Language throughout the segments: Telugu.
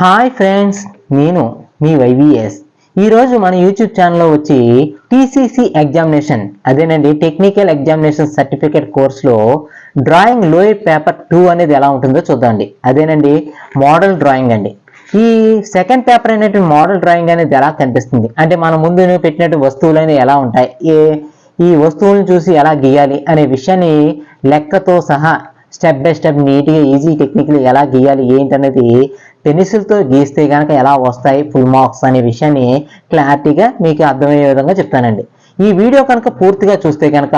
హాయ్ ఫ్రెండ్స్ నేను మీ వైవిఎస్. ఈరోజు మన యూట్యూబ్ ఛానల్లో వచ్చి టీసీసీ ఎగ్జామినేషన్ అదేనండి టెక్నికల్ ఎగ్జామినేషన్ సర్టిఫికేట్ కోర్సులో డ్రాయింగ్ లోయర్ పేపర్ టూ అనేది ఎలా ఉంటుందో చూద్దామండి. అదేనండి మోడల్ డ్రాయింగ్ అండి. ఈ సెకండ్ పేపర్ అనేటువంటి మోడల్ డ్రాయింగ్ అనేది ఎలా కనిపిస్తుంది? అంటే మన ముందు పెట్టినట్టు వస్తువులు అనేది ఎలా ఉంటాయి? ఏ ఈ వస్తువులను చూసి ఎలా గీయాలి అనే విషయాన్ని లెక్కతో సహా స్టెప్ బై స్టెప్ నీట్గా ఈజీ టెక్నిక్లు ఎలా గీయాలి ఏంటనేది పెన్సిల్తో గీస్తే కనుక ఎలా వస్తాయి ఫుల్ మార్క్స్ అనే విషయాన్ని క్లారిటీగా మీకు అర్థమయ్యే విధంగా చెప్తానండి. ఈ వీడియో కనుక పూర్తిగా చూస్తే కనుక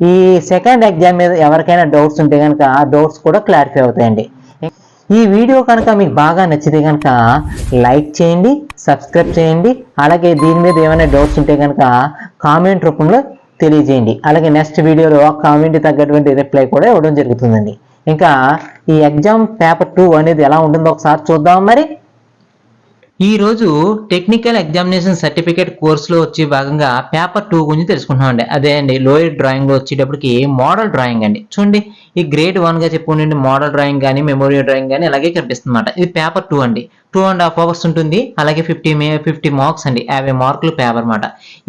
ఈ సెకండ్ ఎగ్జామ్ మీద ఎవరికైనా డౌట్స్ ఉంటే కనుక ఆ డౌట్స్ కూడా క్లారిఫై అవుతాయండి. ఈ వీడియో కనుక మీకు బాగా నచ్చితే కనుక లైక్ చేయండి సబ్స్క్రైబ్ చేయండి అలాగే దీని మీద ఏమైనా డౌట్స్ ఉంటే కనుక కామెంట్ రూపంలో తెలియజేయండి. అలాగే నెక్స్ట్ వీడియోలో కామెంట్ తగ్గటువంటి రిప్లై కూడా ఇవ్వడం జరుగుతుందండి. ఇంకా ఈ ఎగ్జామ్ పేపర్ టూ అనేది ఎలా ఉంటుందో ఒకసారి చూద్దాం మరి. ఈరోజు టెక్నికల్ ఎగ్జామినేషన్ సర్టిఫికేట్ కోర్సులో వచ్చి భాగంగా పేపర్ టూ గురించి తెలుసుకుంటున్నాం అండి అదే అండి లోయర్ డ్రాయింగ్లో వచ్చేటప్పటికి మోడల్ డ్రాయింగ్ అండి. చూడండి ఈ గ్రేడ్ వన్గా చెప్పుకోండి మోడల్ డ్రాయింగ్ కానీ మెమోరియల్ డ్రాయింగ్ కానీ అలాగే కనిపిస్తుంది అనమాట ఇది పేపర్ టూ అండి. టూ అండ్ హాఫ్ అవర్స్ ఉంటుంది. అలాగే ఫిఫ్టీ మే ఫిఫ్టీ మార్క్స్ అండి. యాభై మార్కులు పేపర్ అనమాట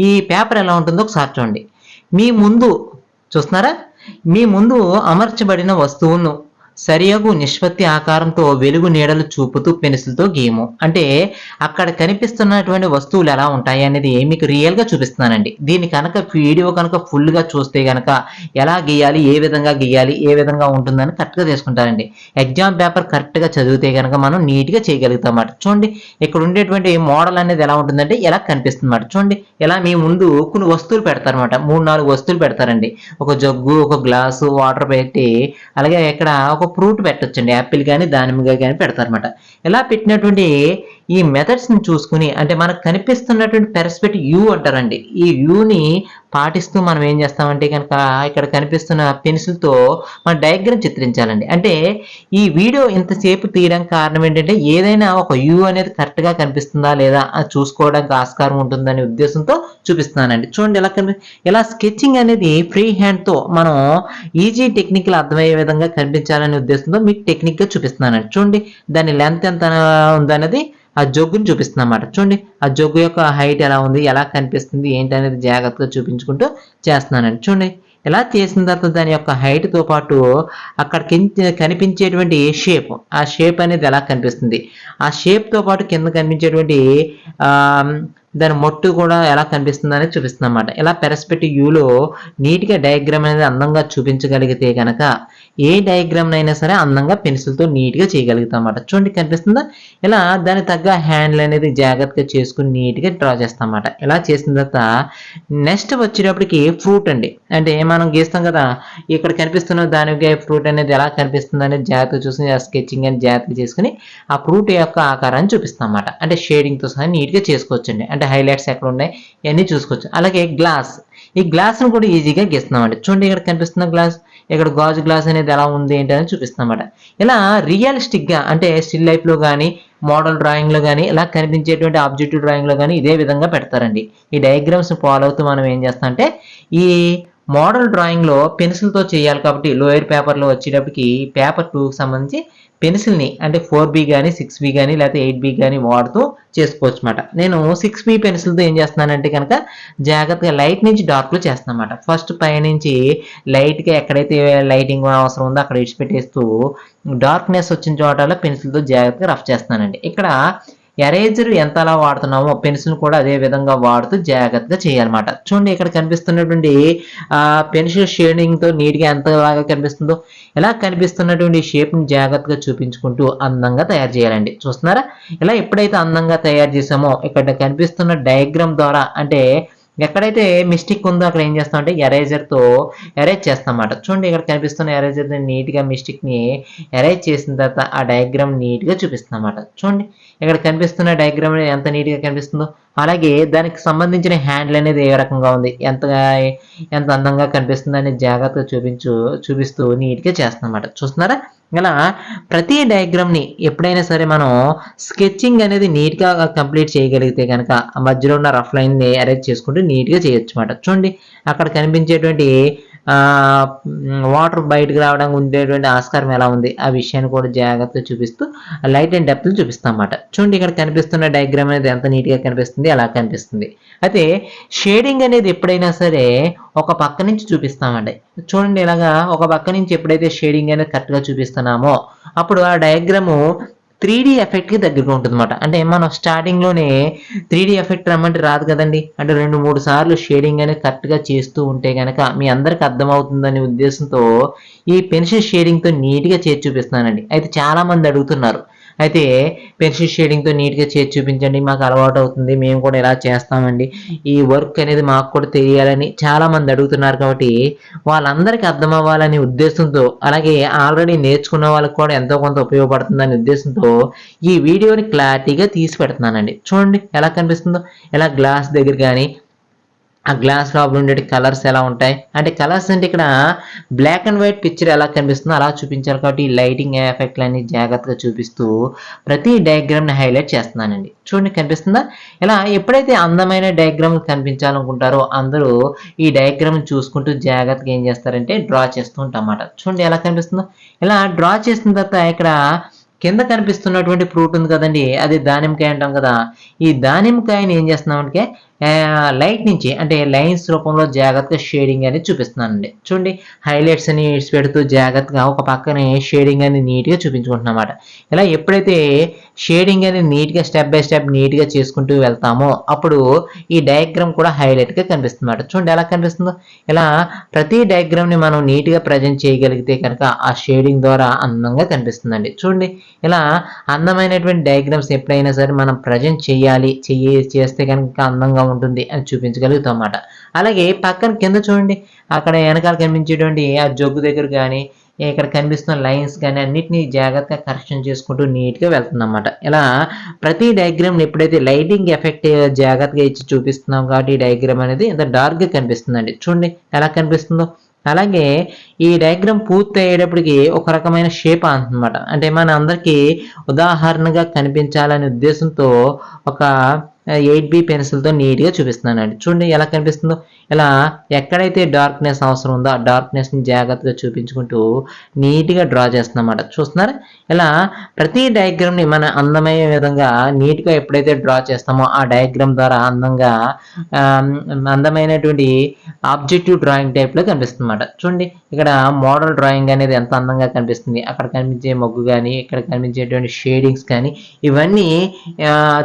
ఈ పేపర్ ఎలా ఉంటుందో ఒకసారి చూడండి. మీ ముందు చూస్తున్నారా? మీ ముందు అమర్చబడిన వస్తువును సరియగు నిష్పత్తి ఆకారంతో వెలుగు నీడలు చూపుతూ పెన్సిల్తో గీయము అంటే అక్కడ కనిపిస్తున్నటువంటి వస్తువులు ఎలా ఉంటాయి అనేది మీకు రియల్గా చూపిస్తున్నానండి. దీన్ని కనుక వీడియో కనుక ఫుల్గా చూస్తే కనుక ఎలా గీయాలి ఏ విధంగా గీయాలి ఏ విధంగా ఉంటుందని కరెక్ట్గా చేసుకుంటారండి ఎగ్జామ్ పేపర్ కరెక్ట్గా చదివితే కనుక మనం నీట్గా చేయగలుగుతాం అన్నమాట చూడండి ఇక్కడ ఉండేటువంటి మోడల్ అనేది ఎలా ఉంటుందంటే ఎలా కనిపిస్తుంది అన్నమాట చూడండి ఎలా మీ ముందు కొన్ని వస్తువులు పెడతారనమాట మూడు నాలుగు వస్తువులు పెడతారండి. ఒక జగ్గు ఒక గ్లాసు వాటర్ పెట్టి అలాగే ఇక్కడ ఒక ఫ్రూట్ పెట్టచ్చండి యాపిల్ కానీ దానిమ్మగా కానీ పెడతారనమాట ఇలా పెట్టినటువంటి ఈ మెథడ్స్ని చూసుకుని అంటే మనకు కనిపిస్తున్నటువంటి పెరస్పెక్టివ్ యూ అంటారండి. ఈ యూని పాటిస్తూ మనం ఏం చేస్తామంటే కనుక ఇక్కడ కనిపిస్తున్న పెన్సిల్తో మన డయాగ్రామ్ చిత్రించాలండి. అంటే ఈ వీడియో ఇంతసేపు తీయడానికి కారణం ఏంటంటే ఏదైనా ఒక యూ అనేది కరెక్ట్గా కనిపిస్తుందా లేదా అది చూసుకోవడానికి ఆస్కారం ఉంటుందనే ఉద్దేశంతో చూపిస్తున్నానండి. చూడండి ఎలా కనిపి ఇలా స్కెచింగ్ అనేది ఫ్రీ హ్యాండ్తో మనం ఈజీ టెక్నిక్లు అర్థమయ్యే విధంగా కనిపించాలనే ఉద్దేశంతో మీకు టెక్నిక్గా చూపిస్తున్నానండి. చూడండి దాని లెంత్ ఎంత ఉందనేది ఆ జొగ్గుని చూపిస్తుంది అన్నమాట చూడండి ఆ జొగ్గు యొక్క హైట్ ఎలా ఉంది ఎలా కనిపిస్తుంది ఏంటి అనేది జాగ్రత్తగా చూపించుకుంటూ చేస్తున్నానండి. చూడండి ఇలా చేసిన తర్వాత దాని యొక్క హైట్తో పాటు అక్కడ కనిపించేటువంటి షేప్ ఆ షేప్ అనేది ఎలా కనిపిస్తుంది? ఆ షేప్తో పాటు కింద కనిపించేటువంటి దాని మొట్టు కూడా ఎలా కనిపిస్తుంది అనేది చూపిస్తుంది అనమాట ఇలా పెరస్పెక్టివ్ యూలో నీట్గా డయాగ్రామ్ అనేది అందంగా చూపించగలిగితే కనుక ఏ డయాగ్రామ్ అయినా సరే అందంగా పెన్సిల్తో నీట్గా చేయగలుగుతాం అన్నమాట చూడండి కనిపిస్తుందా? ఇలా దాని తగ్గ హ్యాండిల్ అనేది జాగ్రత్తగా చేసుకుని నీట్గా డ్రా చేస్తాం ఇలా చేసిన తర్వాత నెక్స్ట్ వచ్చేటప్పటికి ఫ్రూట్ అండి. అంటే మనం గీస్తాం కదా ఇక్కడ కనిపిస్తున్న దానికి ఫ్రూట్ అనేది ఎలా కనిపిస్తుంది అనేది జాగ్రత్తగా చూసుకుని స్కెచింగ్ అని జాగ్రత్తగా చేసుకుని ఆ ఫ్రూట్ యొక్క ఆకారాన్ని చూపిస్తాం అన్నమాట అంటే షేడింగ్తో సహా నీట్గా చేసుకోవచ్చండి. అంటే హైలైట్స్ ఎక్కడ ఉన్నాయి ఇవన్నీ చూసుకోవచ్చు. అలాగే గ్లాస్ ఈ గ్లాస్ను కూడా ఈజీగా గీస్తున్నామండి. చూడండి ఇక్కడ కనిపిస్తున్న గ్లాస్ ఇక్కడ గాజు గ్లాస్ అనేది ఎలా ఉంది ఏంటి అని చూపిస్తామన్నమాట ఇలా రియలిస్టిక్గా అంటే స్టిల్ లైఫ్లో కానీ మోడల్ డ్రాయింగ్లో కానీ ఇలా కనిపించేటువంటి ఆబ్జెక్టివ్ డ్రాయింగ్లో కానీ ఇదే విధంగా పెడతారండి. ఈ డయాగ్రామ్స్ ఫాలో అవుతూ మనం ఏం చేస్తామంటే ఈ మోడల్ డ్రాయింగ్లో పెన్సిల్తో చేయాలి కాబట్టి లోయర్ పేపర్లో వచ్చేటప్పటికి పేపర్ టూకి సంబంధించి పెన్సిల్ని అంటే ఫోర్ బి కానీ సిక్స్ బి కానీ లేకపోతే ఎయిట్ బి కానీ వాడుతూ చేసుకోవచ్చు అనమాట నేను సిక్స్ బి పెన్సిల్తో ఏం చేస్తున్నానంటే కనుక జాగ్రత్తగా లైట్ నుంచి డార్క్లో చేస్తాను అనమాట ఫస్ట్ పైనుంచి లైట్గా ఎక్కడైతే లైటింగ్ అవసరం ఉందో అక్కడ విడిచిపెట్టేస్తూ డార్క్నెస్ వచ్చిన చోటలో పెన్సిల్తో జాగ్రత్తగా రఫ్ చేస్తానండి ఇక్కడ ఎరేజర్ ఎంత అలా వాడుతున్నామో పెన్సిల్ కూడా అదే విధంగా వాడుతూ జాగ్రత్తగా చేయాలన్నమాట. చూడండి ఇక్కడ కనిపిస్తున్నటువంటి పెన్సిల్ షేడింగ్తో నీట్గా ఎంతలాగా కనిపిస్తుందో ఇలా కనిపిస్తున్నటువంటి షేప్ని జాగ్రత్తగా చూపించుకుంటూ అందంగా తయారు చేయాలండి. చూస్తున్నారా? ఇలా ఎప్పుడైతే అందంగా తయారు చేసామో ఇక్కడ కనిపిస్తున్న డయాగ్రామ్ ద్వారా అంటే ఎక్కడైతే మిస్టేక్ ఉందో అక్కడ ఏం చేస్తామంటే ఎరేజర్తో ఎరేజ్ చేస్తామన్నమాట. చూడండి ఇక్కడ కనిపిస్తున్న ఎరేజర్ నీట్గా మిస్టేక్ని ఎరేజ్ చేసిన తర్వాత ఆ డయాగ్రామ్ నీట్గా చూపిస్తుందన్నమాట. చూడండి ఇక్కడ కనిపిస్తున్న డయాగ్రామ్ ఎంత నీట్గా కనిపిస్తుందో అలాగే దానికి సంబంధించిన హ్యాండిల్ అనేది ఏ రకంగా ఉంది ఎంత ఎంత అందంగా కనిపిస్తుంది అనేది జాగ్రత్తగా చూపించు చూపిస్తూ నీట్గా చేస్తున్నమాట చూస్తున్నారా? ఇలా ప్రతి డయాగ్రామ్ని ఎప్పుడైనా సరే మనం స్కెచింగ్ అనేది నీట్గా కంప్లీట్ చేయగలిగితే కనుక మధ్యలో ఉన్న రఫ్ లైన్ని అరేంజ్ చేసుకుంటూ నీట్గా చేయొచ్చు అన్నమాట. చూడండి అక్కడ కనిపించేటువంటి వాటర్ బయటకు రావడానికి ఉండేటువంటి ఆస్కారం ఎలా ఉంది? ఆ విషయాన్ని కూడా జాగ్రత్తగా చూపిస్తూ లైట్ అండ్ డెప్త్ చూపిస్తాం అన్నమాట చూడండి ఇక్కడ కనిపిస్తున్న డయాగ్రామ్ అనేది ఎంత నీట్గా కనిపిస్తుంది అలా కనిపిస్తుంది. అయితే షేడింగ్ అనేది ఎప్పుడైనా సరే ఒక పక్క నుంచి చూపిస్తామండి. చూడండి ఇలాగా ఒక పక్క నుంచి ఎప్పుడైతే షేడింగ్ అనేది కరెక్ట్గా చూపిస్తున్నామో అప్పుడు ఆ డయాగ్రాము త్రీ డి ఎఫెక్ట్కి దగ్గరగా ఉంటుంది అనమాట అంటే మనం స్టార్టింగ్లోనే త్రీ డి ఎఫెక్ట్ రమ్మంటే రాదు కదండి. అంటే రెండు మూడు సార్లు షేడింగ్ అనేది కరెక్ట్గా చేస్తూ ఉంటే కనుక మీ అందరికి అర్థమవుతుందనే ఉద్దేశంతో ఈ పెన్సిల్ షేడింగ్తో నీట్గా చేసి చూపిస్తున్నానండి. అయితే చాలామంది అడుగుతున్నారు అయితే పెన్సిల్ షేడింగ్తో నీట్గా చేసి చూపించండి. మాకు అలవాటు అవుతుంది. మేము కూడా ఇలా చేస్తామండి. ఈ వర్క్ అనేది మాకు కూడా తెలియాలని చాలా మంది అడుగుతున్నారు కాబట్టి వాళ్ళందరికీ అర్థం అవ్వాలనే ఉద్దేశంతో అలాగే ఆల్రెడీ నేర్చుకున్న వాళ్ళకి కూడా ఎంతో కొంత ఉపయోగపడుతుందనే ఉద్దేశంతో ఈ వీడియోని క్లారిటీగా తీసి పెడుతున్నానండి. చూడండి ఎలా కనిపిస్తుందో. ఎలా గ్లాస్ దగ్గర కానీ ఆ గ్లాస్ లోపల ఉండే కలర్స్ ఎలా ఉంటాయి? అంటే కలర్స్ అంటే ఇక్కడ బ్లాక్ అండ్ వైట్ పిక్చర్ ఎలా కనిపిస్తుందో అలా చూపించాలి కాబట్టి లైటింగ్ ఎఫెక్ట్లన్నీ జాగ్రత్తగా చూపిస్తూ ప్రతి డయాగ్రామ్ని హైలైట్ చేస్తున్నానండి. చూడండి కనిపిస్తుందా? ఇలా ఎప్పుడైతే అందమైన డయాగ్రామ్ కనిపించాలనుకుంటారో అందరూ ఈ డయాగ్రామ్ చూసుకుంటూ జాగ్రత్తగా ఏం చేస్తారంటే డ్రా చేస్తూ ఉంటాం అన్నమాట చూడండి ఎలా కనిపిస్తుందో? ఇలా డ్రా చేసిన తర్వాత ఇక్కడ కింద కనిపిస్తున్నటువంటి ఫ్రూట్ ఉంది కదండి అది దానిమ్మకాయ అంటాం కదా. ఈ దానిమ్మకాయని ఏం చేస్తున్నామంటే లైట్ నుంచి అంటే లైన్స్ రూపంలో జాగ్రత్తగా షేడింగ్ అనేది చూపిస్తున్నానండి. చూడండి హైలైట్స్ అని పెడుతూ జాగ్రత్తగా ఒక పక్కనే షేడింగ్ అనేది నీట్గా చూపించుకుంటున్నమాట ఇలా ఎప్పుడైతే షేడింగ్ అనేది నీట్గా స్టెప్ బై స్టెప్ నీట్గా చేసుకుంటూ వెళ్తామో. అప్పుడు ఈ డయాగ్రామ్ కూడా హైలైట్గా కనిపిస్తుంది చూడండి ఎలా కనిపిస్తుందో. ఇలా ప్రతి డయాగ్రామ్ని మనం నీట్గా ప్రజెంట్ చేయగలిగితే కనుక ఆ షేడింగ్ ద్వారా అందంగా కనిపిస్తుందండి. చూడండి. ఇలా అందమైనటువంటి డయాగ్రామ్స్ ఎప్పుడైనా సరే మనం ప్రజెంట్ చేయాలి చెయ్యి చేస్తే కనుక అందంగా ఉంటుంది అని చూపించగలుగుతాం అన్నమాట అలాగే పక్కన కింద చూడండి. అక్కడ వెనకాల కనిపించేటువంటి ఆ జగ్గు దగ్గర కానీ ఇక్కడ కనిపిస్తున్న లైన్స్ కానీ అన్నిటిని జాగ్రత్తగా కరెక్షన్ చేసుకుంటూ నీట్గా వెళ్తుందన్నమాట. ఇలా ప్రతి డయాగ్రామ్ని ఎప్పుడైతే లైటింగ్ ఎఫెక్ట్ జాగ్రత్తగా ఇచ్చి చూపిస్తున్నాం కాబట్టి ఈ డయాగ్రామ్ అనేది ఇంత డార్క్గా కనిపిస్తుందండి. చూడండి ఎలా కనిపిస్తుందో. అలాగే ఈ డయాగ్రామ్ పూర్తి అయ్యేటప్పటికి ఒక రకమైన షేప్ అనమాట అంటే మన అందరికీ ఉదాహరణగా కనిపించాలనే ఉద్దేశంతో ఒక ఎయిట్ బి పెన్సిల్తో నీట్గా చూపిస్తున్నానండి. చూడండి ఎలా కనిపిస్తుందో. ఇలా ఎక్కడైతే డార్క్నెస్ అవసరం ఉందో ఆ డార్క్నెస్ని జాగ్రత్తగా చూపించుకుంటూ నీట్గా డ్రా చేస్తున్నమాట చూస్తున్నారా? ఇలా ప్రతి డయాగ్రామ్ని మన అందమైన విధంగా నీట్గా ఎప్పుడైతే డ్రా చేస్తామో ఆ డయాగ్రామ్ ద్వారా అందంగా అందమైనటువంటి ఆబ్జెక్టివ్ డ్రాయింగ్ టైప్లో కనిపిస్తుంది అన్నమాట చూడండి ఇక్కడ మోడల్ డ్రాయింగ్ అనేది ఎంత అందంగా కనిపిస్తుంది. అక్కడ కనిపించే మొగ్గు కానీ ఇక్కడ కనిపించేటువంటి షేడింగ్స్ కానీ ఇవన్నీ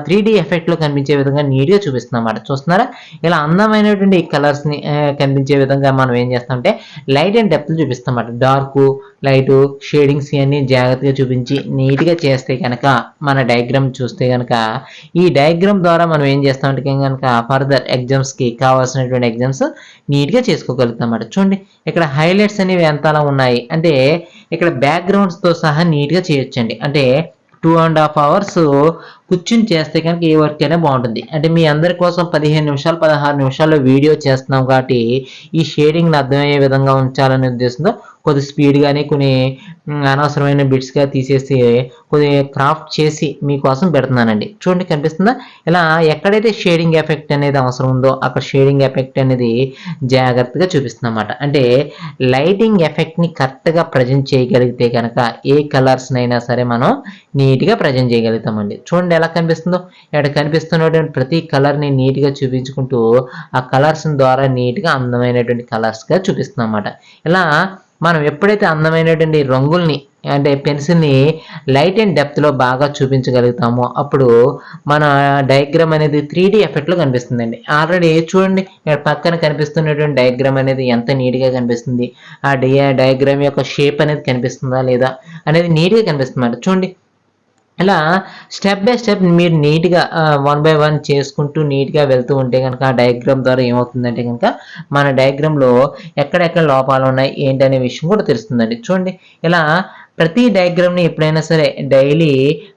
త్రీ డి ఎఫెక్ట్లో కనిపించే విధంగా నీట్గా చూపిస్తుంది అన్నమాట చూస్తున్నారా? ఇలా అందమైనటువంటి కలర్స్ని కనిపించే విధంగా మనం ఏం చేస్తామంటే లైట్ అండ్ డెప్త్ చూపిస్తాం డార్క్ లైట్ షేడింగ్స్ ఇవన్నీ జాగ్రత్తగా చూపించి నీట్గా చేస్తే కనుక మన డయాగ్రామ్ చూస్తే కనుక ఈ డయాగ్రామ్ ద్వారా మనం ఏం చేస్తామంటే కనుక ఫర్దర్ ఎగ్జామ్స్కి కావాల్సినటువంటి ఎగ్జామ్స్ నీట్గా చేసుకోగలుగుతాం అన్నమాట చూడండి ఇక్కడ హైలైట్స్ అనేవి ఎంత అలా ఉన్నాయి? అంటే ఇక్కడ బ్యాక్గ్రౌండ్స్తో సహా నీట్గా చేయొచ్చండి. అంటే టూ అండ్ హాఫ్ అవర్స్ కూర్చుని చేస్తే కనుక ఏ వర్క్ అయినా బాగుంటుంది. అంటే మీ అందరి కోసం పదిహేను నిమిషాలు పదహారు నిమిషాల్లో వీడియో చేస్తున్నాం కాబట్టి ఈ షేడింగ్ని అర్థమయ్యే విధంగా ఉంచాలనే ఉద్దేశంతో కొద్ది స్పీడ్గానే కొన్ని అనవసరమైన బిట్స్గా తీసేసి కొద్ది క్రాఫ్ట్ చేసి మీకోసం పెడుతున్నానండి. చూడండి కనిపిస్తుందా? ఇలా ఎక్కడైతే షేడింగ్ ఎఫెక్ట్ అనేది అవసరం ఉందో అక్కడ షేడింగ్ ఎఫెక్ట్ అనేది జాగ్రత్తగా చూపిస్తుందన్నమాట. అంటే లైటింగ్ ఎఫెక్ట్ని కరెక్ట్గా ప్రజెంట్ చేయగలిగితే కనుక ఏ కలర్స్నైనా సరే మనం నీట్గా ప్రజెంట్ చేయగలుగుతామండి. చూడండి ఎలా కనిపిస్తుందో. ఇక్కడ కనిపిస్తున్నటువంటి ప్రతి కలర్ని నీట్గా చూపించుకుంటూ ఆ కలర్స్ ద్వారా నీట్గా అందమైనటువంటి కలర్స్గా చూపిస్తున్నాం అన్నమాట. ఇలా మనం ఎప్పుడైతే అందమైనటువంటి రంగుల్ని అంటే పెన్సిల్ని లైట్ అండ్ డెప్త్లో బాగా చూపించగలుగుతామో అప్పుడు మన డయాగ్రామ్ అనేది త్రీ డి ఎఫెక్ట్లో కనిపిస్తుందండి. ఆల్రెడీ చూడండి ఇక్కడ పక్కన కనిపిస్తున్నటువంటి డయాగ్రామ్ అనేది ఎంత నీట్గా కనిపిస్తుంది. ఆ డయా డయాగ్రామ్ యొక్క షేప్ అనేది కనిపిస్తుందా లేదా అనేది నీట్గా కనిపిస్తుంది చూడండి ఇలా స్టెప్ బై స్టెప్ మీరు నీట్గా వన్ బై వన్ చేసుకుంటూ నీట్గా వెళ్తూ ఉంటే కనుక ఆ డయాగ్రామ్ ద్వారా ఏమవుతుందంటే కనుక మన డయాగ్రామ్లో ఎక్కడెక్కడ లోపాలు ఉన్నాయి ఏంటనే విషయం కూడా తెలుస్తుందండి. చూడండి ఇలా ప్రతి డయాగ్రామ్ని ఎప్పుడైనా సరే డైలీ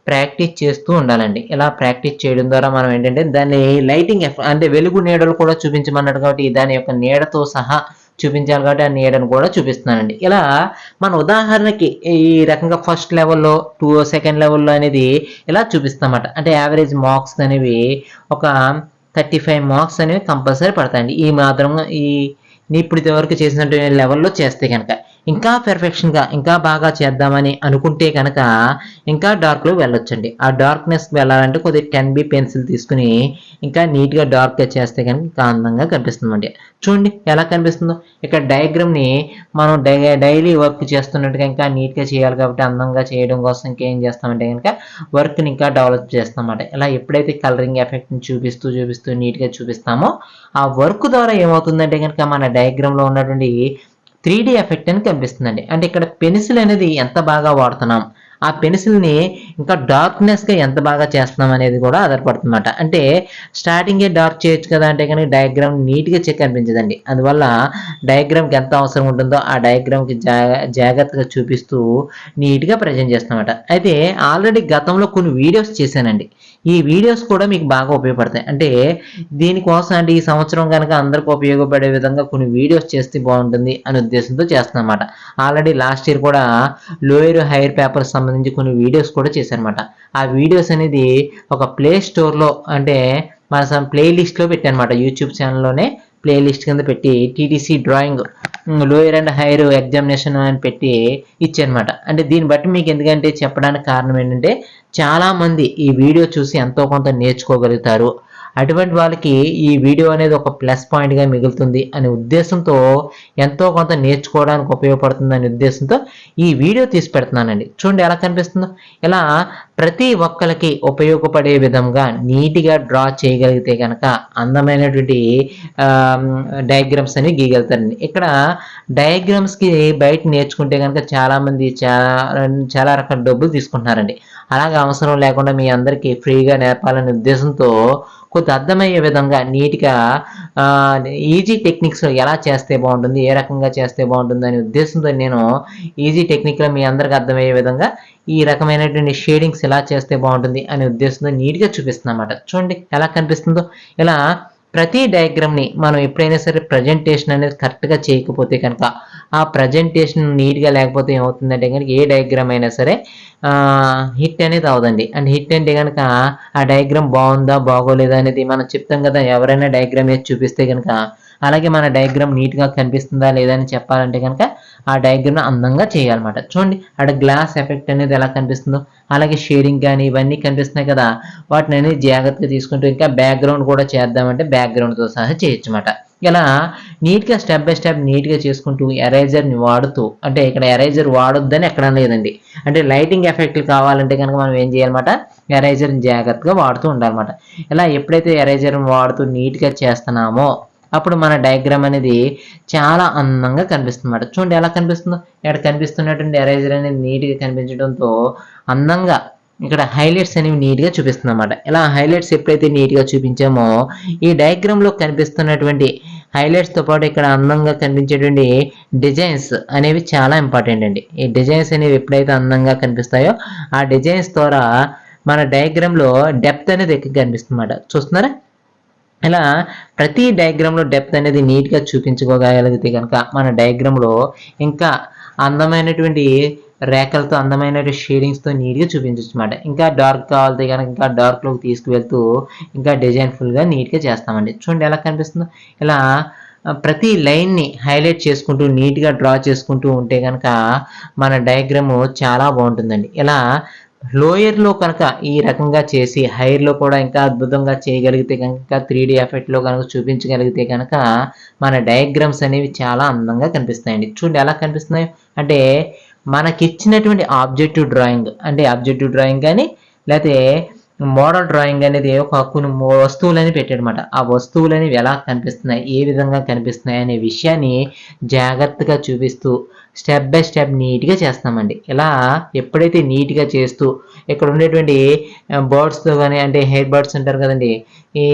ప్రాక్టీస్ చేస్తూ ఉండాలండి. ఇలా ప్రాక్టీస్ చేయడం ద్వారా మనం ఏంటంటే దాన్ని లైటింగ్ అంటే వెలుగు నీడలు కూడా చూపించమన్నాడు కాబట్టి దాని యొక్క నీడతో సహా చూపించాలి కాబట్టి ఆ నీడను కూడా చూపిస్తున్నానండి. ఇలా మన ఉదాహరణకి ఈ రకంగా ఫస్ట్ లెవెల్లో టూ సెకండ్ లెవెల్లో అనేది ఇలా చూపిస్తామన్నమాట. అంటే యావరేజ్ మార్క్స్ అనేవి ఒక థర్టీ ఫైవ్ మార్క్స్ అనేవి కంపల్సరీ పడతాయండి. ఈ మాత్రం ఈ ఇప్పుడు ఇంతవరకు చేసినటువంటి లెవెల్లో చేస్తే కనుక. ఇంకా పెర్ఫెక్షన్గా ఇంకా బాగా చేద్దామని అనుకుంటే కనుక ఇంకా డార్క్లో వెళ్ళొచ్చండి. ఆ డార్క్నెస్ వెళ్ళాలంటే కొద్దిగా టెన్ బి పెన్సిల్ తీసుకుని ఇంకా నీట్గా డార్క్గా చేస్తే కనుక ఇంకా అందంగా కనిపిస్తుందండి. చూడండి ఎలా కనిపిస్తుందో. ఇక్కడ డయాగ్రామ్ని మనం డై డైలీ వర్క్ చేస్తున్నట్టుగా ఇంకా నీట్గా చేయాలి కాబట్టి అందంగా చేయడం కోసం ఇంకేం చేస్తామంటే కనుక వర్క్ని ఇంకా డెవలప్ చేస్తామన్నమాట. ఇలా ఎప్పుడైతే కలరింగ్ ఎఫెక్ట్ని చూపిస్తూ చూపిస్తూ నీట్గా చూపిస్తామో ఆ వర్క్ ద్వారా ఏమవుతుందంటే కనుక మన డయాగ్రామ్లో ఉన్నటువంటి త్రీ ఎఫెక్ట్ అని కనిపిస్తుందండి. అంటే ఇక్కడ పెన్సిల్ అనేది ఎంత బాగా వాడుతున్నాం? ఆ పెన్సిల్ని ఇంకా డార్క్నెస్గా ఎంత బాగా చేస్తున్నాం అనేది కూడా ఆధారపడుతుందన్నమాట. అంటే స్టార్టింగే డార్క్ చేయొచ్చు కదా అంటే కానీ డయాగ్రామ్ నీట్గా చెక్ కనిపించదండి. అందువల్ల డయాగ్రామ్కి ఎంత అవసరం ఉంటుందో ఆ డయాగ్రామ్కి జాగ్ర జాగ్రత్తగా చూపిస్తూ నీట్గా ప్రజెంట్ చేస్తున్నమాట. అయితే ఆల్రెడీ గతంలో కొన్ని వీడియోస్ చేశానండి. ఈ వీడియోస్ కూడా మీకు బాగా ఉపయోగపడతాయి. అంటే దీనికోసం అంటే ఈ సంవత్సరం కనుక అందరికి ఉపయోగపడే విధంగా కొన్ని వీడియోస్ చేస్తే బాగుంటుంది అనే ఉద్దేశంతో చేస్తాను అనమాట ఆల్రెడీ లాస్ట్ ఇయర్ కూడా లోయర్ హైయర్ పేపర్ సంబంధించి కొన్ని వీడియోస్ కూడా చేశానమాట ఆ వీడియోస్ అనేది ఒక ప్లే స్టోర్లో అంటే మన ప్లే లిస్ట్లో పెట్టానమాట యూట్యూబ్ ఛానల్లోనే ప్లేలిస్ట్ కింద పెట్టి TTC drawing lower and higher examination అని పెట్టి ఇచ్చానమాట అంటే దీన్ని బట్టి మీకు ఎందుకంటే చెప్పడానికి కారణం ఏంటంటే చాలామంది ఈ వీడియో చూసి ఎంతో కొంత నేర్చుకోగలుగుతారు. అటువంటి వాళ్ళకి ఈ వీడియో అనేది ఒక ప్లస్ పాయింట్గా మిగులుతుంది అనే ఉద్దేశంతో ఎంతో కొంత నేర్చుకోవడానికి ఉపయోగపడుతుంది అనే ఉద్దేశంతో ఈ వీడియో తీసి పెడుతున్నానండి. చూడండి ఎలా కనిపిస్తుందో. ఇలా ప్రతి ఒక్కరికి ఉపయోగపడే విధంగా నీట్గా డ్రా చేయగలిగితే కనుక అందమైనటువంటి డయాగ్రామ్స్ అనేవి గీయగలుగుతారండి. ఇక్కడ డయాగ్రామ్స్కి బయట నేర్చుకుంటే కనుక చాలామంది చాలా చాలా రకాల డబ్బులు తీసుకుంటున్నారండి. అలాగే అవసరం లేకుండా మీ అందరికీ ఫ్రీగా నేర్పాలనే ఉద్దేశంతో కొంత అర్థమయ్యే విధంగా నీట్గా ఈజీ టెక్నిక్స్ ఎలా చేస్తే బాగుంటుంది ఏ రకంగా చేస్తే బాగుంటుంది అనే ఉద్దేశంతో నేను ఈజీ టెక్నిక్లో మీ అందరికి అర్థమయ్యే విధంగా ఈ రకమైనటువంటి షేడింగ్స్ ఎలా చేస్తే బాగుంటుంది అనే ఉద్దేశంతో నీట్గా చూపిస్తున్నా చూడండి ఎలా కనిపిస్తుందో. ఇలా ప్రతి డయాగ్రామ్ని మనం ఎప్పుడైనా సరే ప్రజెంటేషన్ అనేది కరెక్ట్గా చేయకపోతే కనుక ఆ ప్రజెంటేషన్ నీట్గా లేకపోతే ఏమవుతుందంటే కనుక ఏ డయాగ్రామ్ అయినా సరే హిట్ అనేది అవదండి. అండ్ హిట్ అంటే కనుక ఆ డయాగ్రామ్ బాగుందా బాగోలేదా అనేది మనం చెప్తాం కదా. ఎవరైనా డయాగ్రామ్ వేసి చూపిస్తే కనుక అలాగే మన డయాగ్రామ్ నీట్గా కనిపిస్తుందా లేదా అని చెప్పాలంటే కనుక ఆ డయాగ్రామ్ అందంగా చేయాలన్నమాట. చూడండి అక్కడ గ్లాస్ ఎఫెక్ట్ అనేది ఎలా కనిపిస్తుందో అలాగే షేడింగ్ కానీ ఇవన్నీ కనిపిస్తున్నాయి కదా వాటిని అనేది జాగ్రత్తగా తీసుకుంటూ ఇంకా బ్యాక్గ్రౌండ్ కూడా చేద్దామంటే బ్యాక్గ్రౌండ్తో సహా చేయొచ్చు అన్నమాట ఇలా నీట్గా స్టెప్ బై స్టెప్ నీట్గా చేసుకుంటూ ఎరైజర్ని వాడుతూ అంటే ఇక్కడ ఎరేజర్ వాడొద్దని ఎక్కడ లేదండి. అంటే లైటింగ్ ఎఫెక్ట్లు కావాలంటే కనుక మనం ఏం చేయాలన్నమాట ఎరైజర్ని జాగ్రత్తగా వాడుతూ ఉండాలన్నమాట. ఇలా ఎప్పుడైతే ఎరైజర్ని వాడుతూ నీట్గా చేస్తున్నామో అప్పుడు మన డయాగ్రామ్ అనేది చాలా అందంగా కనిపిస్తుంది అన్నమాట చూడండి ఎలా కనిపిస్తుందో. ఇక్కడ కనిపిస్తున్నటువంటి ఎరేజర్ అనేది నీట్గా కనిపించడంతో అందంగా ఇక్కడ హైలైట్స్ అనేవి నీట్గా చూపిస్తుంది అనమాట ఇలా హైలైట్స్ ఎప్పుడైతే నీట్గా చూపించామో ఈ డయాగ్రామ్లో కనిపిస్తున్నటువంటి హైలైట్స్తో పాటు ఇక్కడ అందంగా కనిపించేటువంటి డిజైన్స్ అనేవి చాలా ఇంపార్టెంట్ అండి. ఈ డిజైన్స్ అనేవి ఎప్పుడైతే అందంగా కనిపిస్తాయో ఆ డిజైన్స్ ద్వారా మన డయాగ్రామ్లో డెప్త్ అనేది ఎక్కువ కనిపిస్తుంది అన్నమాట చూస్తున్నారా? ఇలా ప్రతి డయాగ్రామ్లో డెప్త్ అనేది నీట్గా చూపించుకోగలిగితే కనుక మన డయాగ్రామ్లో ఇంకా అందమైనటువంటి రేఖలతో అందమైన షేడింగ్స్తో నీట్గా చూపించవచ్చు అనమాట ఇంకా డార్క్ కావాలితే కనుక ఇంకా డార్క్లోకి తీసుకువెళ్తూ ఇంకా డిజైన్ ఫుల్గా నీట్గా చేస్తామండి. చూడండి ఎలా కనిపిస్తుందో. ఇలా ప్రతి లైన్ని హైలైట్ చేసుకుంటూ నీట్గా డ్రా చేసుకుంటూ ఉంటే కనుక మన డయాగ్రాము చాలా బాగుంటుందండి. ఇలా లోయర్లో కనుక ఈ రకంగా చేసి హైర్లో కూడా ఇంకా అద్భుతంగా చేయగలిగితే కనుక త్రీ డీ ఎఫెక్ట్లో కనుక చూపించగలిగితే కనుక మన డయాగ్రామ్స్ అనేవి చాలా అందంగా కనిపిస్తాయండి. చూడండి ఎలా కనిపిస్తున్నాయి. అంటే మనకిచ్చినటువంటి ఆబ్జెక్టివ్ డ్రాయింగ్ అంటే ఆబ్జెక్టివ్ డ్రాయింగ్ కానీ లేకపోతే మోడల్ డ్రాయింగ్ అనేది ఒక కొన్ని వస్తువులని పెట్టాడనమాట ఆ వస్తువులని ఎలా కనిపిస్తున్నాయి ఏ విధంగా కనిపిస్తున్నాయి అనే విషయాన్ని జాగ్రత్తగా చూపిస్తూ స్టెప్ బై స్టెప్ నీట్గా చేస్తామండి ఇలా ఎప్పుడైతే నీట్గా చేస్తూ ఇక్కడ ఉండేటువంటి బర్డ్స్తో కానీ అంటే హెయిర్ బర్డ్స్ ఉంటారు కదండి ఈ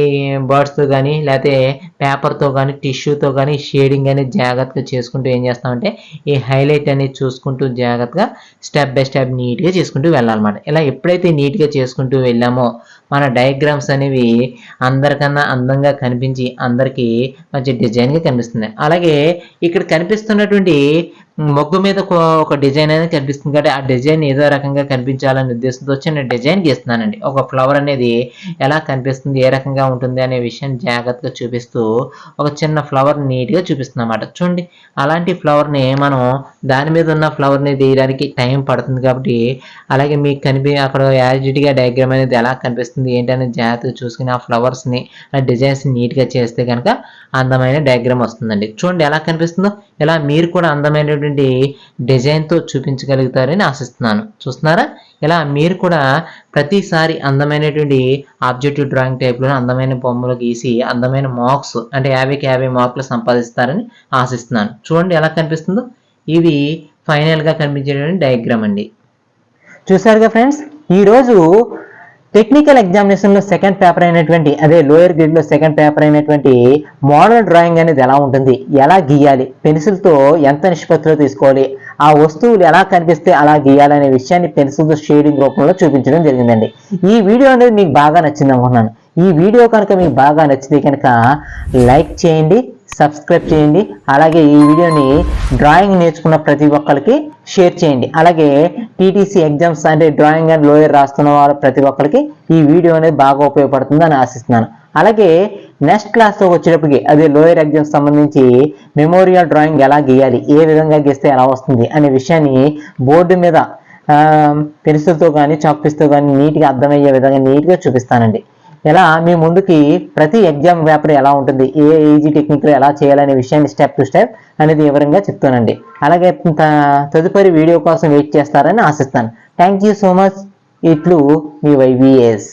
బర్డ్స్తో కానీ లేకపోతే పేపర్తో కానీ టిష్యూతో కానీ షేడింగ్ అనేది జాగ్రత్తగా చేసుకుంటూ ఏం చేస్తామంటే ఈ హైలైట్ అనేది చూసుకుంటూ జాగ్రత్తగా స్టెప్ బై స్టెప్ నీట్గా చేసుకుంటూ వెళ్ళాలన్నమాట. ఇలా ఎప్పుడైతే నీట్గా చేసుకుంటూ వెళ్ళామో మన డయాగ్రామ్స్ అనేవి అందరికన్నా అందంగా కనిపించి అందరికీ మంచి డిజైన్గా కనిపిస్తుంది అలాగే ఇక్కడ కనిపిస్తున్నటువంటి మొగ్గు మీద ఒక- ఒక డిజైన్ అనేది కనిపిస్తుంది కాబట్టి ఆ డిజైన్ ఏదో రకంగా కనిపించాలనే ఉద్దేశంతో వచ్చి నేను డిజైన్ గీస్తున్నానండి. ఒక ఫ్లవర్ అనేది ఎలా కనిపిస్తుంది ఏ రకంగా ఉంటుంది అనే విషయాన్ని జాగ్రత్తగా చూపిస్తూ ఒక చిన్న ఫ్లవర్ నీట్గా చూపిస్తుంది అనమాట చూడండి అలాంటి ఫ్లవర్ని మనం దాని మీద ఉన్న ఫ్లవర్ని తీయడానికి టైం పడుతుంది కాబట్టి అలాగే మీకు కనిపి అక్కడ యాజిడ్గా డయాగ్రామ్ అనేది ఎలా కనిపిస్తుంది ఏంటనేది జాగ్రత్తగా చూసుకుని ఆ ఫ్లవర్స్ని ఆ డిజైన్స్ నీట్గా చేస్తే కనుక అందమైన డయాగ్రామ్ వస్తుందండి. చూడండి ఎలా కనిపిస్తుందో ఇలా మీరు కూడా అందమైన అందమైనటువంటి డిజైన్తో చూపించగలుగుతారని ఆశిస్తున్నాను. చూస్తున్నారా? ఇలా మీరు కూడా ప్రతిసారి అందమైనటువంటి ఆబ్జెక్టివ్ డ్రాయింగ్ టైప్లో అందమైన బొమ్మలు గీసి అందమైన మార్క్స్ అంటే యాభైకి యాభై మార్కులు సంపాదిస్తారని ఆశిస్తున్నాను. చూడండి ఎలా కనిపిస్తుందో. ఇవి ఫైనల్గా కనిపించేటువంటి డయాగ్రామ్ అండి. చూసారుగా ఫ్రెండ్స్? ఈరోజు టెక్నికల్ ఎగ్జామినేషన్లో సెకండ్ పేపర్ అయినటువంటి అదే లోయర్ గ్రేడ్లో సెకండ్ పేపర్ అయినటువంటి మోడల్ డ్రాయింగ్ అనేది ఎలా ఉంటుంది? ఎలా గీయాలి? పెన్సిల్తో ఎంత నిష్పత్తిలో తీసుకోవాలి? ఆ వస్తువులు ఎలా కనిపిస్తే అలా గీయాలి అనే విషయాన్ని పెన్సిల్తో షేడింగ్ రూపంలో చూపించడం జరిగిందండి. ఈ వీడియో అనేది మీకు బాగా నచ్చింది అనుకుంటున్నాను. ఈ వీడియో కనుక మీకు బాగా నచ్చితే కనుక లైక్ చేయండి. సబ్స్క్రైబ్ చేయండి. అలాగే ఈ వీడియోని డ్రాయింగ్ నేర్చుకున్న ప్రతి ఒక్కరికి షేర్ చేయండి. అలాగే టీటీసీ ఎగ్జామ్స్ అంటే డ్రాయింగ్ అండ్ లోయర్ రాస్తున్న వాళ్ళ ప్రతి ఒక్కరికి ఈ వీడియో అనేది బాగా ఉపయోగపడుతుందని ఆశిస్తున్నాను. అలాగే నెక్స్ట్ క్లాస్లో వచ్చేటప్పటికి అదే లోయర్ ఎగ్జామ్స్ సంబంధించి మెమోరియల్ డ్రాయింగ్ ఎలా గీయాలి ఏ విధంగా గీస్తే ఎలా వస్తుంది అనే విషయాన్ని బోర్డు మీద పెన్సిల్తో కానీ చాక్పీస్తో కానీ నీట్గా అర్థమయ్యే విధంగా నీట్గా చూపిస్తానండి. ఎలా మీ ముందుకి ప్రతి ఎగ్జామ్ పేపర్ ఎలా ఉంటుంది ఏ ఈజీ టెక్నిక్లో ఎలా చేయాలనే విషయాన్ని స్టెప్ టు స్టెప్ అనేది వివరంగా చెప్తానండి. అలాగే తదుపరి వీడియో కోసం వెయిట్ చేస్తారని ఆశిస్తాను. థ్యాంక్ యూ సో మచ్ ఇట్లు మీ వైవిఎస్.